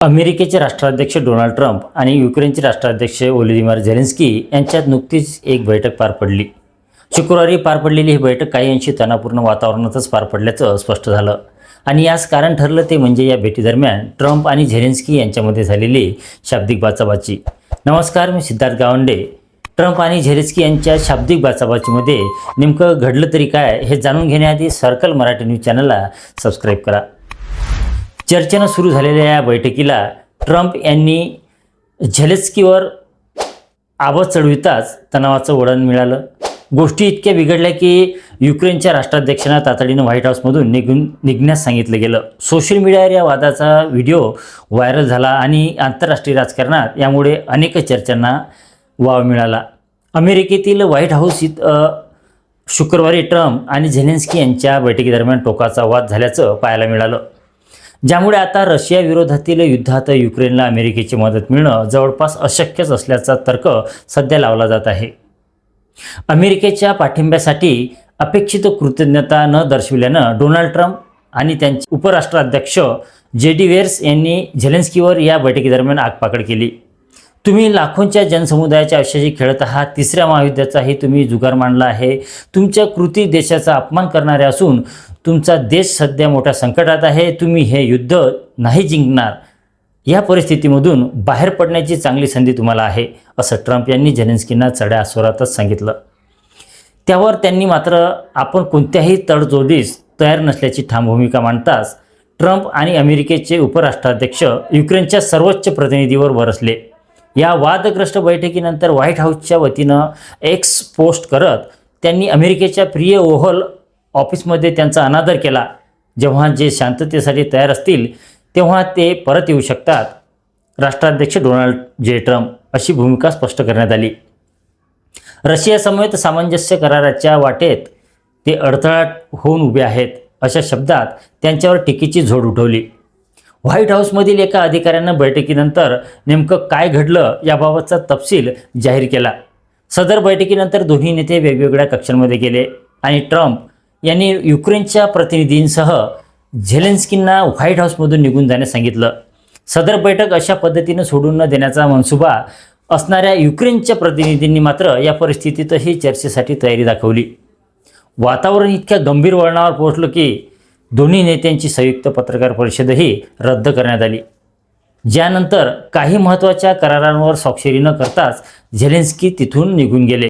अमेरिकेचे राष्ट्राध्यक्ष Donald Trump आणि युक्रेनचे राष्ट्राध्यक्ष ओलिदिमार झेलेन्स्की यांच्यात नुकतीच एक बैठक पार पडली. शुक्रवारी पार पडलेली ही बैठक काही अंशी तणावपूर्ण वातावरणातच पार पडल्याचं स्पष्ट झालं. आणि यास कारण ठरलं ते म्हणजे या भेटीदरम्यान ट्रम्प आणि झेलेन्स्की यांच्यामध्ये झालेली शाब्दिक बाचाबाची. नमस्कार मी सिद्धार्थ गावंडे. ट्रम्प आणि झेलेन्स्की यांच्या शाब्दिक बाचाबाचीमध्ये नेमकं घडलं तरी काय हे जाणून घेण्याआधी सर्कल मराठी न्यूज चॅनलला सबस्क्राईब करा. चर्चेनं सुरू झालेल्या या बैठकीला ट्रम्प यांनी झेलेस्कीवर आवाज चढविताच तणावाचं वळण मिळालं. गोष्टी इतक्या बिघडल्या की युक्रेनच्या राष्ट्राध्यक्षांना तातडीनं व्हाईट हाऊसमधून निघून निघण्यास सांगितलं गेलं. सोशल मीडियावर या वादाचा व्हिडिओ व्हायरल झाला आणि आंतरराष्ट्रीय राजकारणात यामुळे अनेक चर्चांना वाव मिळाला. अमेरिकेतील व्हाईट हाऊस इत शुक्रवारी ट्रम्प आणि झेलेन्स्की यांच्या बैठकीदरम्यान टोकाचा वाद झाल्याचं पाहायला मिळालं. ज्यामुळे आता रशिया विरोधातील युद्धात युक्रेनला अमेरिकेची मदत मिळणं जवळपास अशक्यच असल्याचा तर्क सध्या लावला जात आहे. अमेरिकेच्या पाठिंब्यासाठी अपेक्षित कृतज्ञता न दर्शविल्यानं डोनाल्ड ट्रम्प आणि त्यांचे उपराष्ट्राध्यक्ष जे डी वेर्स यांनी झेलेन्स्कीवर या बैठकीदरम्यान आगपाकड केली. तुम्ही लाखोंच्या जनसमुदायाच्या आयुष्याशी खेळत आहात तिसऱ्या महायुद्धाचाही तुम्ही जुगार मांडला आहे. तुमच्या कृती देशाचा अपमान करणारे असून तुमचा देश सध्या मोठ्या संकटात आहे तुम्ही हे युद्ध नाही जिंकणार. या परिस्थितीमधून बाहेर पडण्याची चांगली संधी तुम्हाला आहे असं ट्रम्प यांनी झेलेन्स्कींना चढ्या स्वरातच सांगितलं. त्यावर त्यांनी मात्र आपण कोणत्याही तडजोडीस तयार नसल्याची ठाम भूमिका मांडताच ट्रम्प आणि अमेरिकेचे उपराष्ट्राध्यक्ष युक्रेनच्या सर्वोच्च प्रतिनिधीवर बरसले या वादग्रस्त बैठकीनंतर व्हाईट हाऊसच्या वतीनं एक्स पोस्ट करत त्यांनी अमेरिकेच्या प्रिय ओव्हल ऑफिसमध्ये त्यांचा अनादर केला. जेव्हा जे शांततेसाठी तयार असतील तेव्हा ते परत येऊ शकतात. राष्ट्राध्यक्ष डोनाल्ड जे. ट्रम्प अशी भूमिका स्पष्ट करण्यात आली. रशियासमवेत सामंजस्य कराराच्या वाटेत ते अडथळा होऊन उभे आहेत अशा शब्दात त्यांच्यावर टीकेची झोड उठवली. व्हाईट हाऊसमधील एका अधिकाऱ्यानं बैठकीनंतर नेमकं काय घडलं याबाबतचा तपशील जाहीर केला. सदर बैठकीनंतर दोन्ही नेते वेगवेगळ्या कक्षांमध्ये गेले आणि ट्रम्प यांनी युक्रेनच्या प्रतिनिधींसह झेलेन्स्कींना व्हाईट हाऊसमधून निघून जाण्यास सांगितलं. सदर बैठक अशा पद्धतीनं सोडून न देण्याचा मनसुबा असणाऱ्या युक्रेनच्या प्रतिनिधींनी मात्र या परिस्थितीतही चर्चेसाठी तयारी दाखवली. वातावरण इतक्या गंभीर वळणावर पोहोचलं की दोन्ही नेत्यांची संयुक्त पत्रकार परिषदही रद्द करण्यात आली. ज्यानंतर काही महत्त्वाच्या करारांवर स्वाक्षरी न करताच झेलेन्स्की तिथून निघून गेले.